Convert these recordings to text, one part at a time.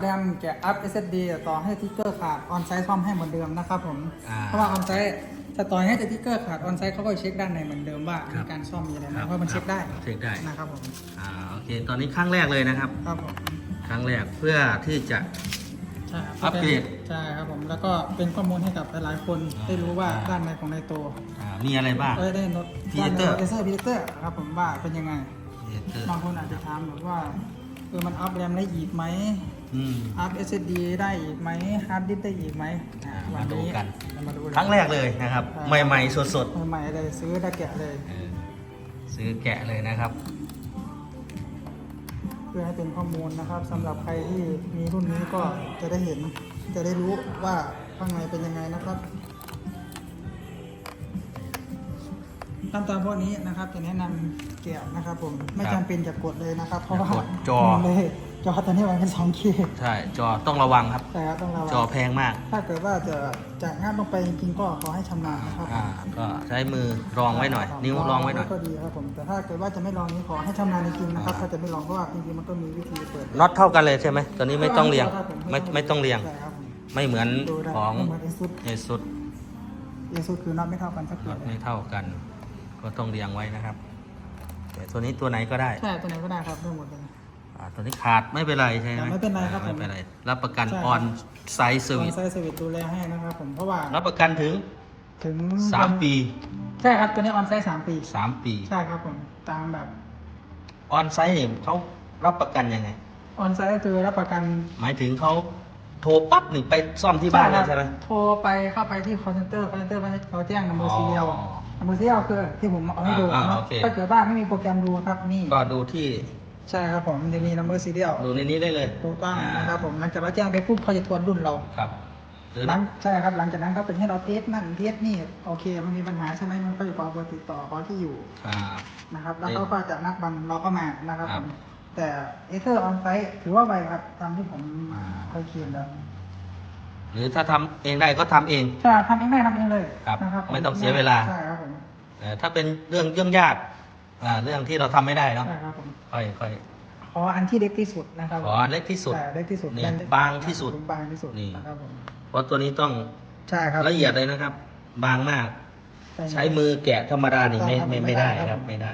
แรมแกะอัพ SSD ต่อให้สติ๊กเกอร์ขาดออนไซต์ซ่อมให้เหมือนเดิมนะครับผมอ่าเพราะว่าออนไซต์จะต่อให้สติ๊กเกอร์ขาดออนไซต์เขาก็เช็คด้านในเหมือนเดิมว่าครัมีบการซ่อมมีอะไรครันะบเพราะมันเช็คได้เช็คได้ นะครับผมอ่าโอเค ตอนนี้ครั้งแรกเลยนะครับ ครับผมครั้งแรกเพื่อที่จะ ใช่ครับอัปเกรดใช่ครับผมแล้วก็เป็นข้อมูลให้กับหลายๆคนอ่า ได้รู้ว่าอ่าด้านในของในตัวอ่ามีอะไรบ้าง เอ้ยได้โน้ต Predator เอเซอร์พีเตอร์ครับผมว่าเป็นยังไง เอเตอร์บางคนอาจจะถามแบบว่าเออมันอัพแรมได้อีกไหม อืมอัพ SSD ได้อีกไหมฮาร์ดดิสก์ได้อีกไหมอ่มาดูกัน เรามาดูครั้งแรกเลยนะครับ ใหม่ๆ สดใหม่ๆเลยซื้อได้แกะเลย ๆเออซื้อแกะเลยนะครับ เพื่อให้เป็นข้อมูลนะครับสำหรับใครที่มีรุ่นนี้ก็จะได้เห็น จะได้รู้ว่าข้างในเป็นยังไงนะครับขั้นตอนพวกนี้นะครับจะแนะนำแกะนะครับผมไม่ครัจำบเป็นจะกดเลยนะครับ เพราะว่าอย่ากดจอเลย จอตอนนี้มันเป็นสองเคใช่จอต้องระวังครับ ใช่ครับต้องระวังจอแพงมาก ถ้าเกิดว่าจะจะงัดลงไปจริงๆก็ขอให้ชำนาญนะครับอ่าก็ใช้มือรองไว้หน่อย นิ้วรองไว้หน่อยก็ดีครับผมแต่ถ้าเกิดว่าจะไม่ลองนี้ขอให้ชำนาญจริงๆนะครับอ่าถ้าจะไม่ลองเพราะว่าจริงๆมันก็มีวิธีเปิดน็อตเท่ากันเลยใช่ไหมตอนนี้ไม่ต้องเรียงครับผไม่ไม่ต้องเรียงใช่ครับผมไม่เหมือนดูได้ของไม่เหมือนเอซุดเอซุดเอซุดคือน็อตไม่เท่ากันสักน็ตัวอตเลยไม่เท่ากัน ก็ต้องเรียงไว้นะครับ แต่ตัวนี้ตัวไหนก็ได้ใช่ตัวไหนก็ได้ครับได้หมดเลย อ่าตัวนี้ขาดไม่เป็นไรใช่ไหมไม่เป็นไรครับผม ไม่เป็นไรรับประกันใช่ครับออนไซส์เซอร์ออวินสไซต์เซอร์วิสดูแลให้นะครับผมเพราะว่ารับประกันถึง ถึง3 ปี ใช่ครับตัวนี้ออนไซต์สามปี 3 ปีใช่ครับผมตามแบบออนไซต์เนี่ยเขารับประกันยังไง ออนไซต์ก็คือรับประกันหมายถึงเขาโทรปั๊บหนึ่งไปซ่อมที่บ้านเลยใช่ไหม โทรไปเข้าไปที่ call center call center เขาแจ้งนัมเบอร์อ๋อซีเรียลนัมเบอร์ซีเรียลคือที่ผมเอาให้ดูอ่านะโอเค ถ้าเกิดว่าไม่มีโปรแกรมดูครับนี่ ก็ดูที่ ใช่ครับผมมันจะมีนัมเบอร์ซีเรียลดูในนี้ได้เลยถูกต้องนะครับผมหลังจากเราแจ้งไปปุ๊บเขาจะทวนรุ่นเราครับหรือหลังใช่ครับหลังจากนั้นเขาเป็นให้เราเทสนั่นเทสนี่โอเค มันมีปัญหาใช่ไหมมันก็จะขอเบอร์ติดต่อขอที่อยู่อ่านะครับ แล้วเอ๊ะเขาก็จะนัดวันเราก็มานะครับครัผบมแต่เอเธอร์ออนไซต์ถือว่าไวครับตามที่ผมอ่าเคยเขียนแล้วหรือถ้าทำเองได้ก็ทำเองใช่ทำเองได้ทำเองเลยครับนะครับ ไม่ต้องเสียเวลาใช่ครับผมแต่ถ้าเป็นเรื่องเรื่องยาก อ่าเรื่องที่เราทำไม่ได้เนาะใช่ครับผมค่อยค่อยขออันที่เล็กที่สุดนะครับขอเล็กที่สุดใช่เล็กที่สุดนี่แบนบางที่สุดบางที่สุดนี่ นะครับผมเพราะตัวนี้ต้องใช่ครับละเอียดเลยนะครับ บางมาก ใช้มือแกะธรรมดานี่ไม่ไม่ไม่ได้ครับ ไม่ได้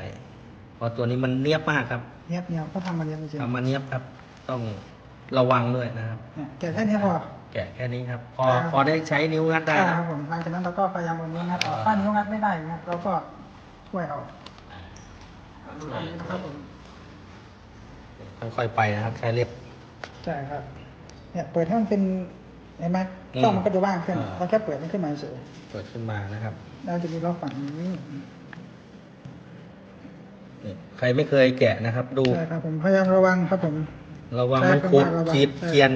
เพราะตัวนี้มันเนียบมากครับเนียบเนียบก็ทำมาเนียบจริงทำมาเนียบครับ ต้องระวังด้วยนะครับ ๆเนี่ยแกะแค่นี้พอ แกะแค่นี้ครับ พอครับ พอได้ใช้นิ้วงัดได้ใช่นะ ครับผมหลังจากนั้นเราก็พยายามเอานิ้วงัดออกอ่า ถ้านิ้วงัดไม่ได้เนี่ยเราก็ช่วยเอา นะครับผมค่อยๆไปนะครับใช้เล็บ ใช่ครับ เนี่ยเปิดให้มันเป็นเห็นไหมอืมช่องมันก็จะว่างขึ้นอ่า เราแค่เปิดมันขึ้นมาเฉยเปิดขึ้นมานะครับเราจะมีล็อกฝั่งนี้นี่ใครไม่เคยแกะนะครับ ดูใช่ครับผมพยายามระวังครับผม ระวังใช่มันครับโคดระวังขีดใช่เกียน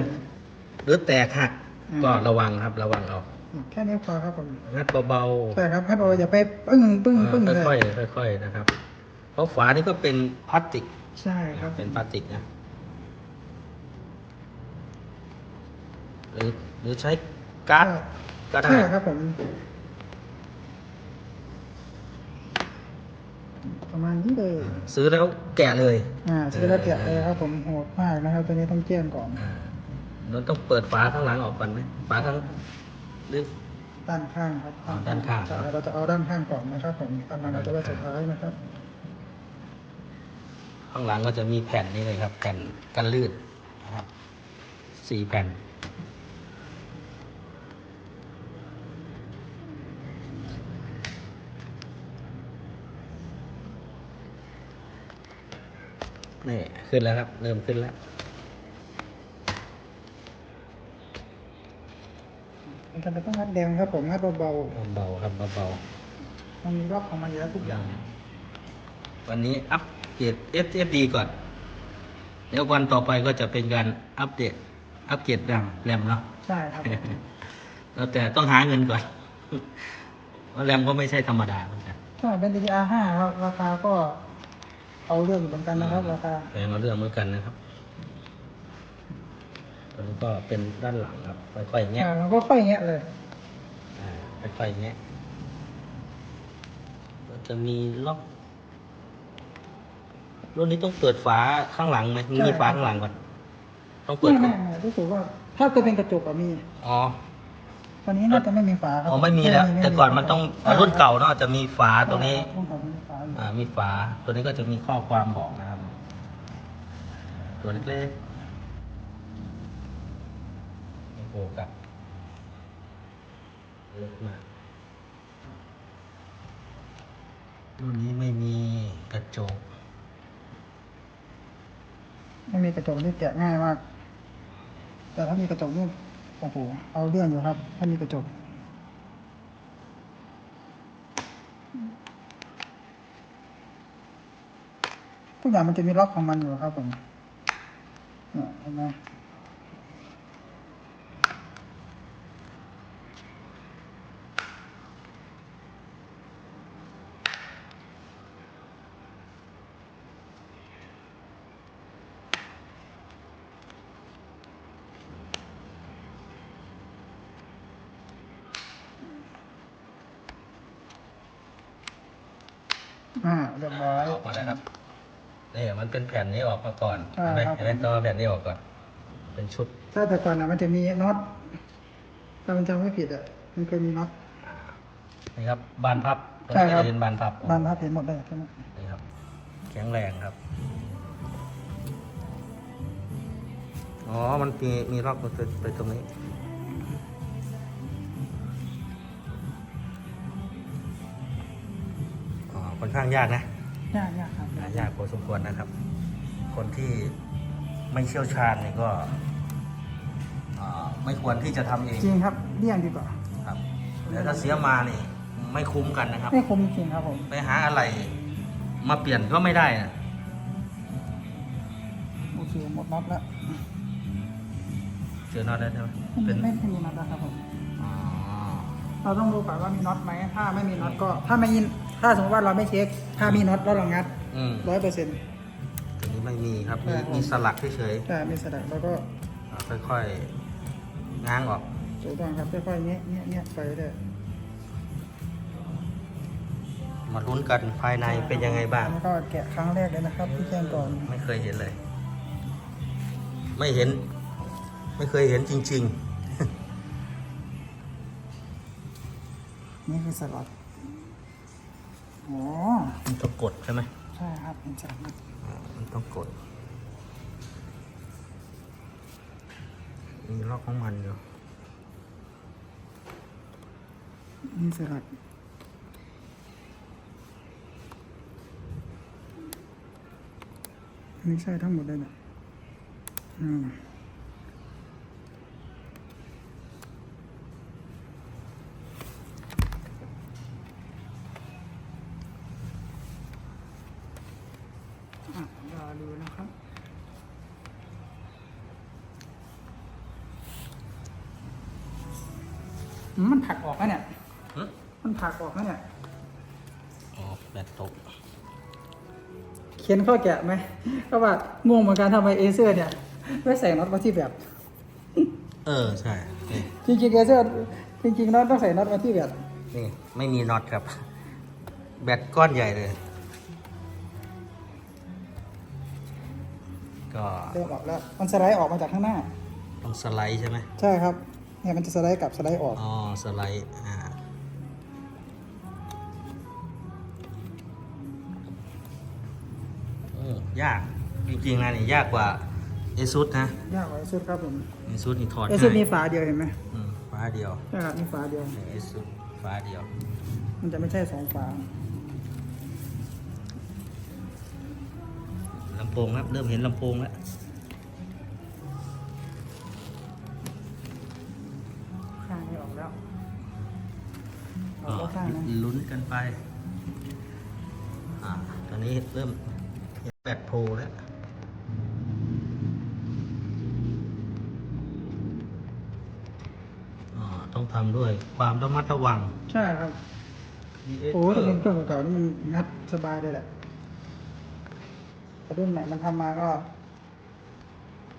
หรือแตกหักอืม ก็ระวังครับ ระวังเอาแค่นี้พอครับผมงัดเบาๆ ใช่ครับให้เราอย่าไปปึ้งปึ้งปึ้งเลย ค่อยๆค่อยๆนะครับเพ ราะฝานี่ก็เป็นพลาสติก ใช่ครับเป็นพลาสติกนะหรือหรือใช้การ์ดก็ได้ใช่ครับผมประมาณนี้เลย ซื้อแล้วแกะเลย อ่าซื้อแล้วแกะเลยครับ ผมโหดมากนะครับ ตัวนี้ต้องแจ้งก่อนอ่าเราต้องเปิดฝาข้างหลังออกก่อนไหมฝาข้างหรือด้านข้างครับอ๋อด้านข้างใช่เราจะเอาด้านข้างก่อนนะครับผมด้านหลังเราจะไว้สุดท้ายนะครับ ข้างหลังก็จะมีแผ่นนี้เลยครับ แผ่นกันลื่นนะครับสี่แผ่น นี่ ขึ้นแล้วครับ เริ่มขึ้นแล้วมันจะเป็นต้องงัดแดงครับผมงัดเบาเบาๆครับเบาๆมันมีรอบของมันเยอะทุกอย่างๆวันนี้อัปเก รด SSD ก่อน เดี๋ยววันต่อไปก็จะเป็นการอัปเดต อัปเกรดแรมแรมเนาะ ใช่ครับผมแล้วแต่ต้องหาเงินก่อนเพราะแรมก็ไม่ใช่ธรรมดาเหมือนกันถ้าเป็น DDR5 ครับราคาก็เอาเรื่องอยู่เหมือนกันนะครับราคาแพงเอาเรื่องเหมือนกันนะครับตัวนี้ก็เป็นด้านหลังครับ ค่อยๆแงะอ่ามันก็ค่อยแงะเลย อ่าค่อยๆแงะก็จะมีล็อก รุ่นนี้ต้องเปิดฝาข้างหลังไหมมีฝาข้างหลังก่อนต้องเปิดไม่ก่อไม่นไม่รู้สึกว่าถ้าจะเป็นกระจกอะมีอ๋อตอนนี้น่าจะไม่มีฝาครับอ๋อไม่มีแล้ว แต่ก่อนมันต้องใช่รุ่นเก่าเนาะจะมีฝาตรงนี้รุ่นเก่ามีฝาอยู่อ่ามีฝา ตัวนี้ก็จะมีข้อความบอกนะครับ ตัวเล็กๆโอ้โหกับเล็กมากรุ่นนี้ไม่มีกระจก ไม่มีกระจกนี่แกะง่ายมาก แต่ถ้ามีกระจกนี่โอ้โหเอาเรื่องอยู่ครับ ถ้ามีกระจก ทุกอย่างมันจะมีล็อกของมันอยู่ครับผมเนี่ยเห็นไหม อ่าเรียบร้อย ออกมาแล้วครับนี่มันเป็นแผ่นนี้ออกมาก่อนใช่เห็นไหมครับ เห็นไหมต้องเอาแผ่นนี้ออกก่อน เป็นชุดถ้าแต่ก่อนนะมันจะมีน็อตถ้ามันจำไม่ผิดอะมันเคยมีน็อต นี่ครับบานพับใช่ครับเป็นบานพับบานพับเห็นหมดเลยใช่ไหมนี่ครับ แข็งแรงครับอ๋อมันมีมีล็อกมันไปตรงนี้ ค่อนข้างยากนะยากยากครับ หายากพอสมควรนะครับ คนที่ไม่เชี่ยวชาญเนี่ยก็อ่าไม่ควรที่จะทำเองจริงครับเลี่ยงดีกว่าครับแล้วถ้าเสียมานี่ไม่คุ้มกันนะครับ ไม่คุ้มจริงครับผมไปหาอะไรมาเปลี่ยนก็ไม่ได้นะโอเคหมดน็อตแล้วเจอน็อตแล้วใช่ไหมไม่เป็นไม่ไม่มีน็อตแล้วครับผม อ๋อเราต้องดูก่อนว่ามีน็อตไหมถ้าไม่มีน็อตก็ ถ้าไม่ยิน ถ้าสมมติว่าเราไม่เช็ค ถ้ามีน็อตแล้วเรางัดอืมร้อยเปอร์เซ็นต์ ตัวนี้ไม่มีครับ มีใช่ครับ มีสลักเฉยแต่มีสลักแล้วก็ๆอ่าค่อยๆง้างออก ถูกต้องครับค่อยๆเงี้ยเงี้ยเงี้ยไปเรื่อยมาลุ้นกันภายในเป็นยังไงบ้างอันนี้ก็แกะครั้งแรกเลยนะครับที่แจ้งก่อนไม่เคยเห็นเลย ไม่เห็น ไม่เคยเห็นจริง นี่คือสลัก อ๋อๆมันต้องกดใช่ไหมใช่ครับเห็นสลักนะอ่ามันต้องกดมีล็อกของมันอยู่นี่สลักไม่ใช่ทั้งหมดเลยเนี่ยอืมอะรอดูนะครับ อื มมันผลักออกแล้วเนี่ยหึ มันผลักออกแล้วเนี่ย อ๋อแบตตกเขียนข้อแกะไหมก็ว่างงเหมือนกันทำไมเอเซอร์เนี่ยไม่ใส่น็อตมาที่แบบ เออใช่นี่จริงๆเอเซอร์จริงๆน็อตต้องใส่น็อตมาที่แบบ นี่ไม่มีน็อตครับ แบตก้อนใหญ่เลย ก็เริ่มออกแล้ว มันสไลด์ออกมาจากข้างหน้า ต้องสไลด์ใช่ไหมใช่ครับ เนี่ยมันจะสไลด์กลับสไลด์ออก อ๋อ สไลด์ อ่าโอ้ยาก จริงๆนะนี่ยากกว่าเอซุดนะ ยากกว่าเอเซอร์ครับผมเอซุดนี่ถอดเอเซอร์มีง่ายฝาเดียวเห็นไหมอืมฟ้าเดียวใช่ครับมีฝาเดียวเอซุดฟ้าเดียว มันจะไม่ใช่สองฝาลำโพงครับ เริ่มเห็นลำโพงแล้ว ล้วข้างนั้นลุ้นกันไป อ่า ตอนนี้เริ่มเห็นแบตโพลแล้วอ่าต้องทำด้วยความระมัดระวัง ใช่ครับ โอ้ถ้าเป็นเครื่องเก่าๆนี่มันงัดสบายเลยแหละแต่รุ่นใหม่มันทำมาก็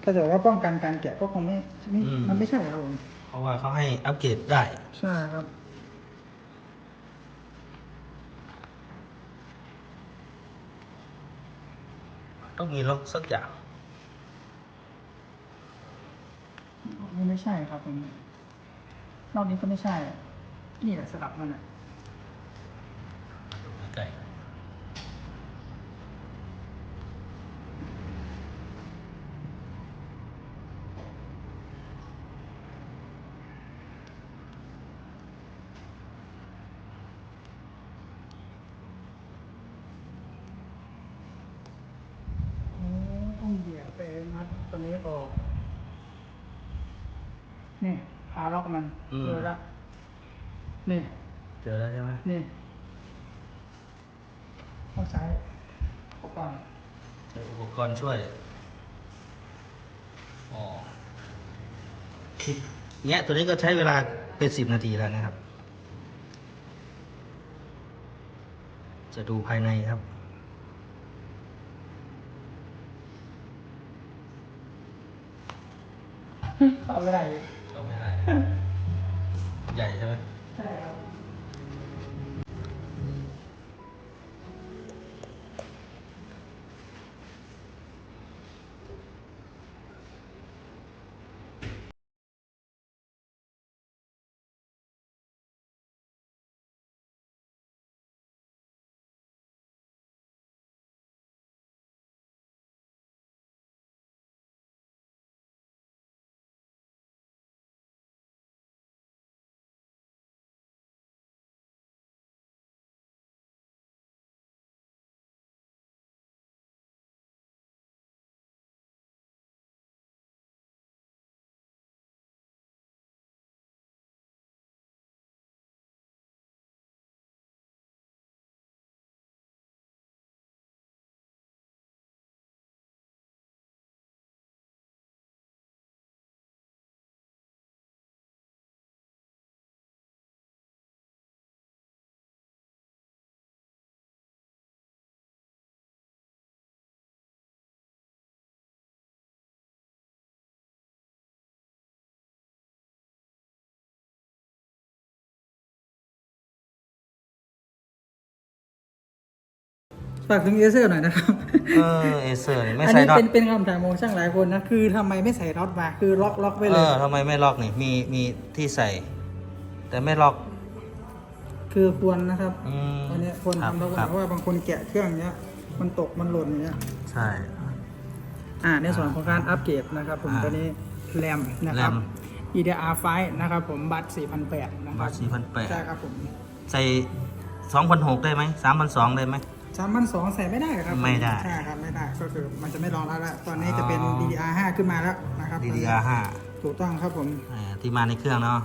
ถ้าจะบอกว่าป้องกันการแกะก็คงไม่ไม่อืมมันไม่ใช่ครับผมเพราะว่าเขาให้อัปเกรดได้ ใช่ครับ ต้องมีล็อกสักอย่างไม่ใช่ครับผมรอบนี้ก็ไม่ใช่ นี่แหละสลับมันอะ นี้ออกนี่ขาล็อกมันเจอละนี่ เจอแล้วใช่ไหมนี่ต้องใช้อุปกรณ์ใช้อุปกรณ์ช่วย อ๋อคลิปเนี้ยตัวนี้ก็ใช้เวลาเป็นสิบนาทีแล้วนะครับ จะดูภายในครับ เอาไม่ได้ก็ไม่ได้ ใหญ่ใช่ไหมใช่ ฝากถึงเอเซอร์หน่อยนะครับ เออเอเซอร์นี่ไม่อันใส่นี้น็อตเป็นเป็นคำถามของช่างหลายคนนะ คือทำไมไม่ใส่น็อตมา คือล็อกล็อกไว้เอเลย อทำไมไม่ล็อกนี่มีมีที่ใส่ แต่ไม่ล็อก คือควรนะครับอืมอันเนี้ยควรครับทำแล้วครับ เพราะว่าบางคนแกะเครื่องเนี้ย มันตกมันหล่นอย่างเงี้ย ใช่ อ่าในส่วนของการอัปเกรดนะครับผมอ่าตัวนี้แรมนะครับ แรม EDR5 นะครับผมบัตร4,800นะคบารับทสี่พันแปดใช่ครับผม ใส่สองพันหกได้ไหมสามพันสองได้ไหม 3,200ใส่ไม่ได้ครับไม่ได้ ใช่ครับไม่ได้ก็คือมันจะไม่รองรับแล้วตอนนี้จะเป็นอ๋อ DDR5 ขึ้นมาแล้วนะครับ DDR ห้าถูกต้องครับผมที่มาในเครื่องเนาะ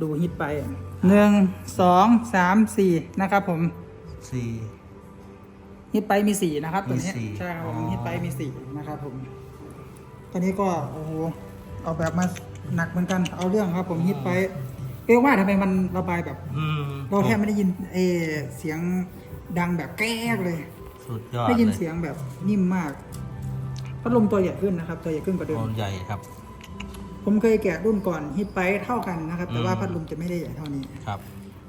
ดูฮิตไปหนึ่งสองสามสี่นะครับผมสี่ฮิตไปมีสี่นะครับตัวนี้มีสี่ใช่ครับผมอ๋อฮิตไปมีสี่นะครับผมตอนนี้ก็โอ้โหเอาแบบมาหนักเหมือนกันเอาเรื่องครับ ผมฮิตไปเอ๊ะว่าทำไมมันระบายแบบอืมเราแทบไม่ได้ยินเออเสียง ดังแบบแก๊กเลย สุดยอดได้ยินเลยเสียงแบบนิ่มมาก พัดลมตัวใหญ่ขึ้นนะครับ ตัวใหญ่ขึ้นกว่าเดิมโอนใหญ่ครับ ผมเคยแกะรุ่นก่อนฮิตไปเท่ากันนะครับ แต่ว่าอืมพัดลมจะไม่ได้ใหญ่เท่านี้ครับ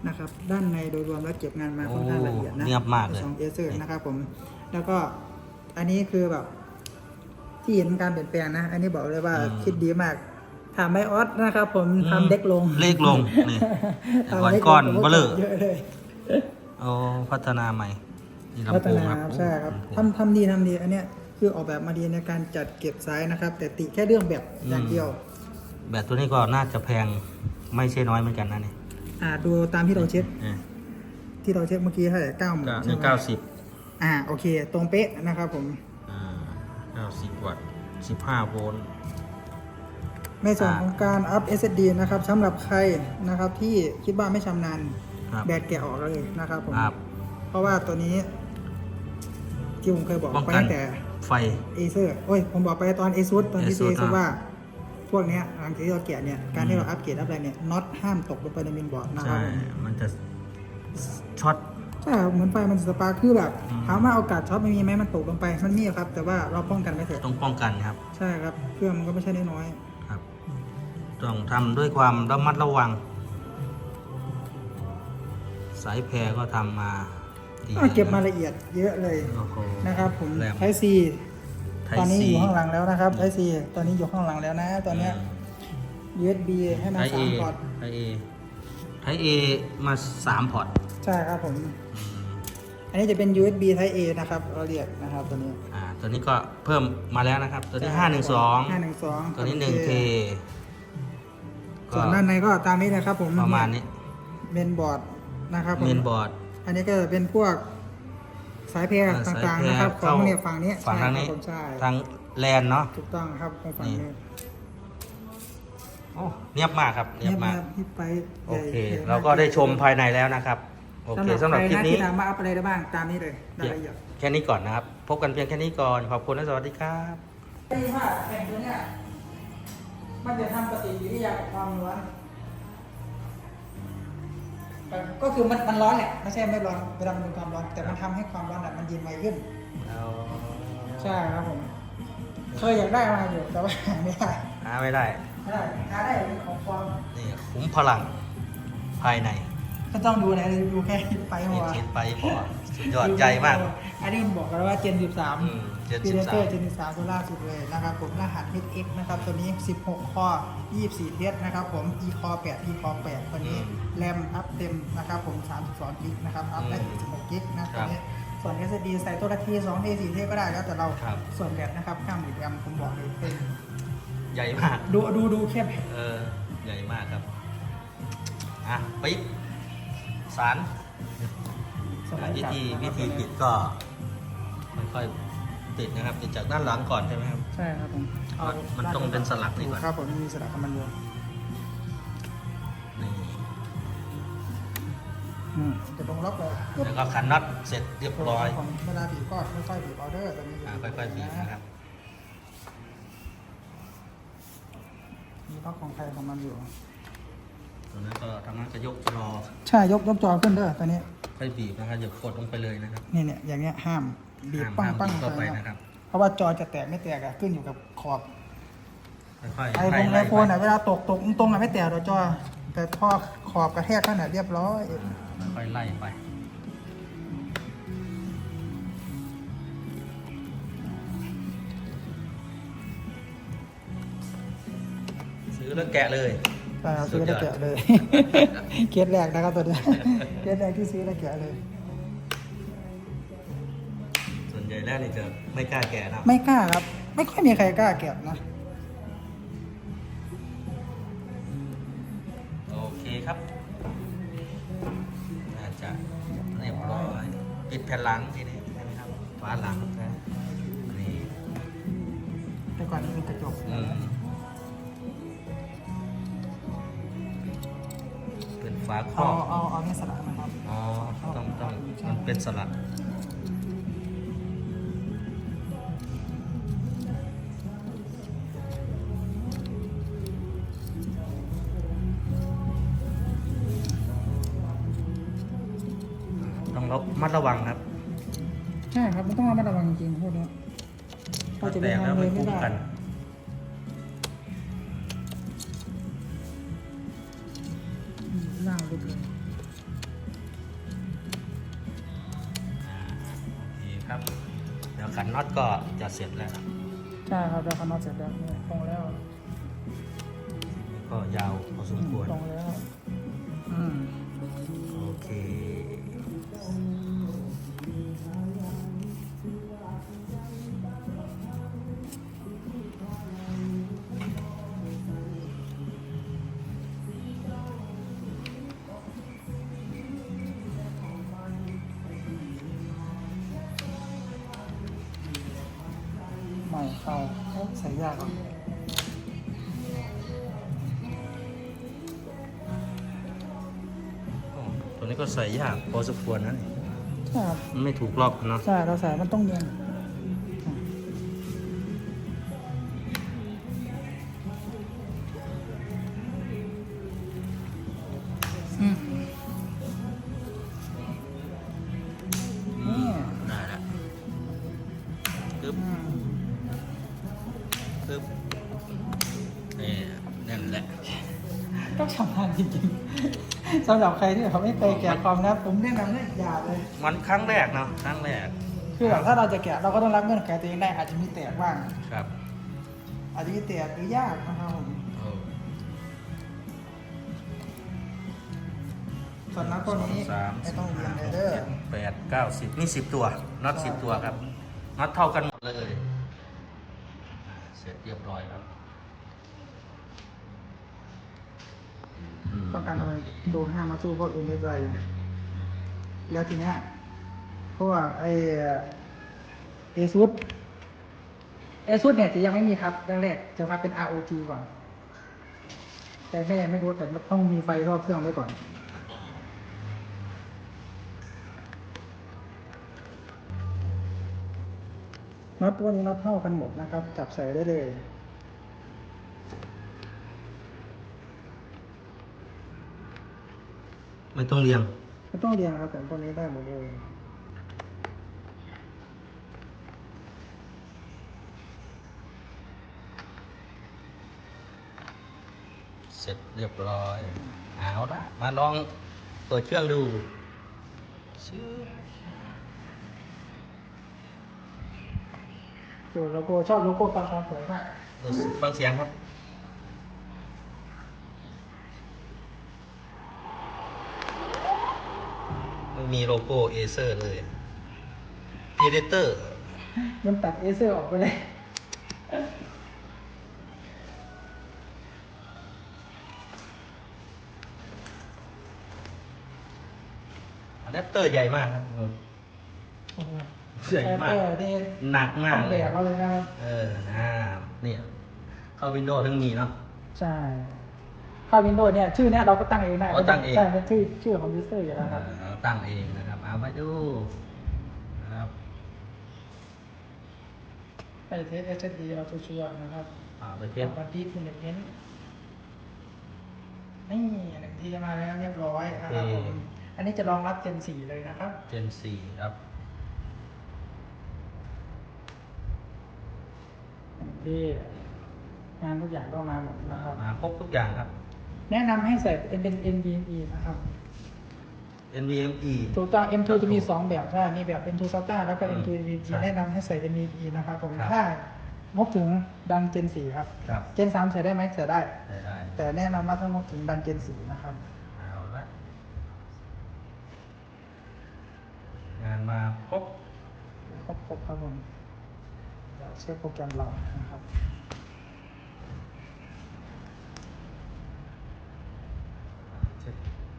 นะครับ ด้านในโดยรวมแล้วเก็บงานมาค่อนข้างละเอียดนะโอ้เนียบมากเลยสองเอเซอร์นะครับ ผม แล้วก็อันนี้คือแบบ ที่เห็นการเปลี่ยนแปลงนะ อันนี้บอกเลยว่าอืมคิดดีมากถามไมออสนะครับผมอืมทำเด็กลง เล็กลงนี่ทำก่อนเล็ก้อนลงเบลอเยอะเลย โอ้พัฒนาใหม่นี่พัลำฒโพงนาครับใช่ครับโอ้โหทำทำดีทำดีอันเนี้ยคือออกแบบมาดีในการจัดเก็บไซส์นะครับ แต่ติแค่เรื่องแบบอย่างเดียว แบบตัวนี้ก็น่าจะแพงไม่ใช่น้อยเหมือนกันนะนี่อ่าดูตามที่เราเช็คนี่ที่เราเช็คเมื่อกี้เท่าไหร่เก้าหมื่นเก้าใช่นี่ไหมเก้าสิบอ่าโอเค ตรงเป๊ะนะครับผม อ่าเก้าสิบวัตต์สิบห้าโวลต์ ในส่วนอ่า ของการอัพ SSD นะครับสำหรับใครนะครับที่คิดว่าไม่ชำนาญ ครับแบตแกะออกเลยนะครับผมครับเพราะว่าตัวนี้ ที่ผมเคยบอกป้องไปกัน ตั้งแต่ไฟ เอเซอร์โอ้ยผมบอกไปตอน ASUS ตอนที่ ASUS เออะว่า พวกเนี้ยหลังจากที่เราแกะเนี่ยการที่เราอัปเกรดอัพอะไรเนี่ยน็อตห้ามตกลงไปในมินบอร์ดนะครัใช่ บผม มันจะช็อต ใช่ครับเหมือนไฟมันสปาร์คคือแบบอืม ถามว่าโอกาสช็อตไม่มีไหมมันตกลงไปมันมีครับ แต่ว่าเราป้องกันไว้เถอะต้องป้องกันครับ ใช่ครับเครื่องมันก็ไม่ใช่น้อยครับ ต้องทำด้วยความระมัดระวัง สายแพรก็ทำมาดีๆอะเก็บมาละเอียดเยอะเลยโอ้โหนะครับผมแรมไทซี Type ตอนนี้ C อยู่ข้างหลังแล้วนะครับไทซีตอนนี้อยู่ข้างหลังแล้วนะ ตอนเนี้ย USB ให้มันไทเอสามพอร์ตไทเอไทเอมาสามพอร์ตใช่ครับผม อันนี้จะเป็น USB Type A นะครับเราเรียกนะครับตัวนี้อ่าตัวนี้ก็เพิ่มมาแล้วนะครับ ตัวนี้ห้าหนึ่งสองห้าหนึ่งสองตัวนี้หนึ่งเทส่วนด้านในก็ตามนี้นะครับผมประมาณนี้ เมนบอร์ด นะครับผมเมนบอร์ด อันนี้ก็จะเป็นพวกสายเพลย์ต่างๆนะครับของเนี่ยฝั่งนี้ฝั่งทางนี้ ใช่ครับผมใช่ทางแลนเนาะ ถูกต้องครับของฝั่งนี่ นี้โอ้เนียบมากครับเนียบมากที่ไปโอเค ใหญ่เราก็ได้ชมภายในแล้วนะครับ โอเคสำหรับคลิปใคนี้ที่ถามมาอัพอะไรได้บ้างตามนี้เลยรายละเอียด แค่นี้ก่อนนะครับ พบกันเพียงแค่นี้ก่อน ขอบคุณและสวัสดีครับได้ว่าแผ่นตัวเนี้ยมันจะทำปฏิกิริยากับความร้อนเอ่อ ก็คือมันมันร้อนแหละไม่ใช่ไม่ร้อนเวลามันเป็นความร้อน แต่มันทำให้ความร้อนอะมันเย็นไวขึ้นใช่ครับผม เคยอยากได้มาอยู่แต่ว่าไม่ได้หาไม่ได้ ไม่ได้หาได้ของฟอร์มนี่คุ้มพลังภายในก็ต้องดูนะดูแค่ไปพนี่อเขียนไปพอสุดยอดใจมากอันนี้บอกกันว่าเจน13อืม เจ็ดปีสิบเดสาเตอมร์เจน13ตัวล่าสุดเลยนะครับผมรหัส HX นะครับตัวนี้ 16 ข้อ 24เทสนะครับผม e core 8 e core 8ตัวนี้แรมอัพเต็มนะครับผม 32กิกนะครับอัพได้16กิกนะตัวนี้ส่วน SSD ใส่ตัวละที2 t 4 t ก็ได้แล้วแต่เราครับ ส่วนแบตนะครับข้ามหมื่นแอมป์ผมบอกเลยเป็นใหญ่มาก ดูดูดูแค่แบตเออ ใหญ่มากครับ อะ ปิ๊บสารสมัยวิจับธีนะควิรับธีปิดก็ค่อยๆ ติดนะครับติดจากด้านหลังก่อนใช่ไหมครับ ใช่ครับผมมันมันต้องเป็นสลักนี่ก่อนครับผมมีสลักกับมันอยู่นี่อืมจะลงล็อกเลยแล้วก็ขันน็อตเสร็จเรียบร้อยของเวลาบีบก็ค่อยๆบีบออเดอร์ตัวนี้อ่าค่อยๆบีบนะครับมีล็อกของใครของมันอยู่ตัวนั้นก็ทางนั้นจะยกรอใช่ยกยกจอขึ้นเด้อตัวนี้ค่อยบีบนะครับอย่ากดลงไปเลยนะครับนี่เนี่ยอย่างเงี้ยห้าม บีบห้ามปั้งห้ามปั้งบีบเข้าไปใส่นะครับ เพราะว่าจอจะแตกไม่แตกอะขึ้นอยู่กับขอบค่อยๆไอโฟนไอล่โฟนอะเวลาตกตกตรงๆอะไม่แตกหรอกจอ แต่พอขอบกระแทกขนาดเรียบร้อยค่อยๆไล่ไปซื้อแล้วแกะเลยใช่ครับสุซื้ดอยแล้วอดแกะเลย เคสแรกนะครับตัวเนี้ยเคสแรกที่ซื้อแล้วแกะเลย แล้วนี่จะไม่กล้าแกะนะไม่กล้าครับ ไม่ค่อยมีใครกล้าแกะนะ โอเคครับ น่าจะเรียบร้อยปิดแผ่นหลังทีนี้ใช่ไหมครับฝาหลังนะนี่แต่ก่อนนี้มีกระจกอืมเป็นฝาครเอาอบเอาเอาเนี่ยสลักนะครับอ๋อต้องต้องมันเป็นสลัก มัดระวังครับใช่ครับมันต้องระมัดระวังจริงๆพวกนี้เราจะไปแตกแล้วทำเลไม่ยไม่คุ้มได้กันอืมล่างลึกเลยโอเคครับเดี๋ยวขันน็อตก็จะเสร็จแล้วใช่ครับเราคำนวณเสร็จแล้วเนี่ยตรงแล้วก็ยาวพอสมควร ตรงแล้ว ยากอะโอ้ตัวนี้ก็ใส่ยากพอสมควรนะนี่ใช่ครับมันไม่ถูกรอบเนาะใช่เราใส่มันต้องเนียน จริงๆสำหรับใครที่เขาไม่เคยแกะความนะผมแนะนำเลยอย่าเลย มันครั้งแรกเนาะครั้งแรกคือแบบถ้าเราจะแกะเราก็ต้องรับเงื่อนไขตัวเองได้อาจจะมีแตกบ้าง ครับอาจจะมีแตกหรือยากนะครับผมส่วนนักตัวนี้สามไม่สี่ต้องเรียห้านเลเดอเจ็แปดเก้าสิบนี่สิบตัวน็อตสิบตัวครับน็อตเท่ากันหมดเลย เสร็จเรียบร้อยครับ ต้องการเอาดูห้ามาสู้พวกอื่นได้ใจแล้วทีเนี้ยเพราะว่าไอเอซุดเอซุดเนี่ยจะยังไม่มีครับแรกๆจะมาเป็น ROG ก่อน แต่แม่ไม่รู้แต่ต้องมีไฟรอบเครื่องไว้ก่อนน็อตตัวนี้น็อตเท่ากันหมดนะครับ จับใส่ได้เลย ไม่ต้องเรียง ไม่ต้องเรียงครับแต่ตัวนี้ได้หมดเลยเสร็จเรียบร้อยเอาละมาลองเปิดเครื่องดูชื่อส่วนโลโก้ชอบโลโก้ฟังความสวยมากรู้สึกฟังเสียงครับ ม่มีโลโก้เอเซอร์เลยเอเดเตอร์มันตัดเอเซอร์ออกไปเลย อะแดปเตอร์ใหญ่มากครับ ใหญ่มากเออนี่หนักมากต้องเลแบย กเอาเลยนะครับ เอออ่าเนี่ย เข้าวินโดว์ทั้งมีเนาะ ใช่ เข้าวินโดว์เนี่ยชื่อเนี้ยเราก็ตั้งเองได้อ๋อตั้งเอง ใช่เป็นชื่อชื่อของยูเซอร์อยู่แล้วครับเออตั้งเองนะครับเอามาดูนะครับไปเทสเอสดีเราชัวร์ๆนะครับอ่าไปเทสบัตดีคุณเด็กเน้นนี่หนึ่งทีมาแล้วเรียบร้อยนะครับผมอันนี้จะรองรับเจนสี่เลยนะครับเจนสี่ครับที่งานทุกอย่างก็มาหมดนะครับมาครบทุกอย่างครับ แนะนำให้ใส่เป็นเป็น NVMe นะครับ NVMe ถูกต้อง M2 จะมี 2 แบบใช่มีแบบ M2 SATA แล้วก็อืม M2 NVMe ใช่แนะนำให้ใส่ NVMe นะครับผมครับ ถ้างบถึงดัน Gen 4ครับ ครับ Gen 3ใส่ได้ไหมใส่ได้ ได้ได้แต่แนะนำว่าถ้างบถึงดัน Gen 4นะครับ เอาละงานมาครบครบครบครับผมเดี๋ยวเช็คโปรแกรมเรานะครับ เช็ค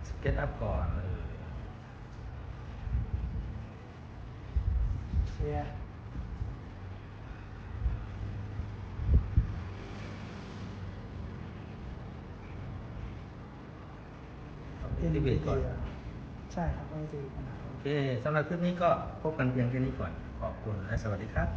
ส เก็ตอัพก่อนเลยเชียร์อินทิเบตก่อน ใช่ครับไม่ดีนะครับโอเคสำหรับคลิปนี้ก็พบกันเพียงแค่นี้ก่อน ขอบคุณและสวัสดีครับ